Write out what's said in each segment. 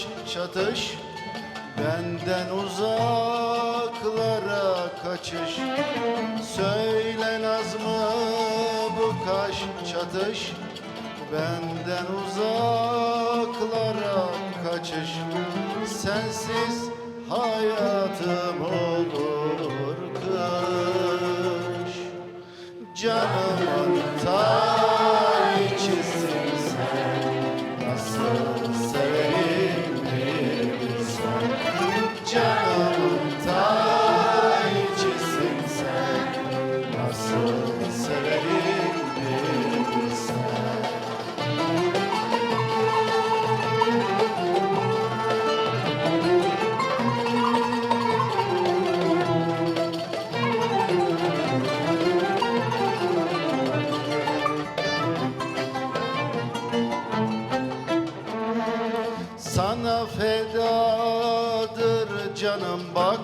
çatış çatış. Benden uzaklara kaçış. Söyle nazmı bu kaş çatış. Benden uzaklara kaçış. Sensiz hayatım Sana fedadır canım bak.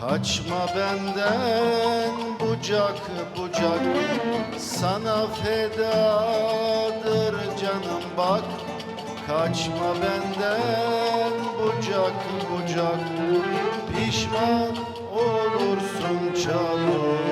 Kaçma benden bucak bucak. Sana fedadır canım bak. Kaçma benden bucak bucak. Pişman olursun çabucak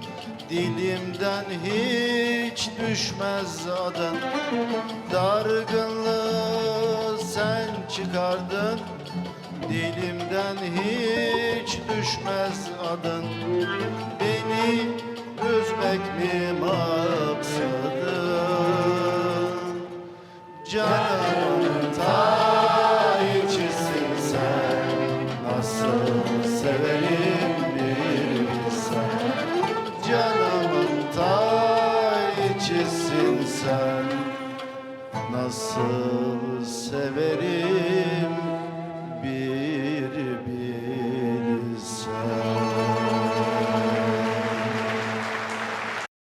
Dilimden hiç düşmez adın Dargınlığı sen çıkardın. Dilimden hiç düşmez adın. Beni üzmek mi maksadın? Canımın ta içisin sen. Nasıl severim sen Nasıl severim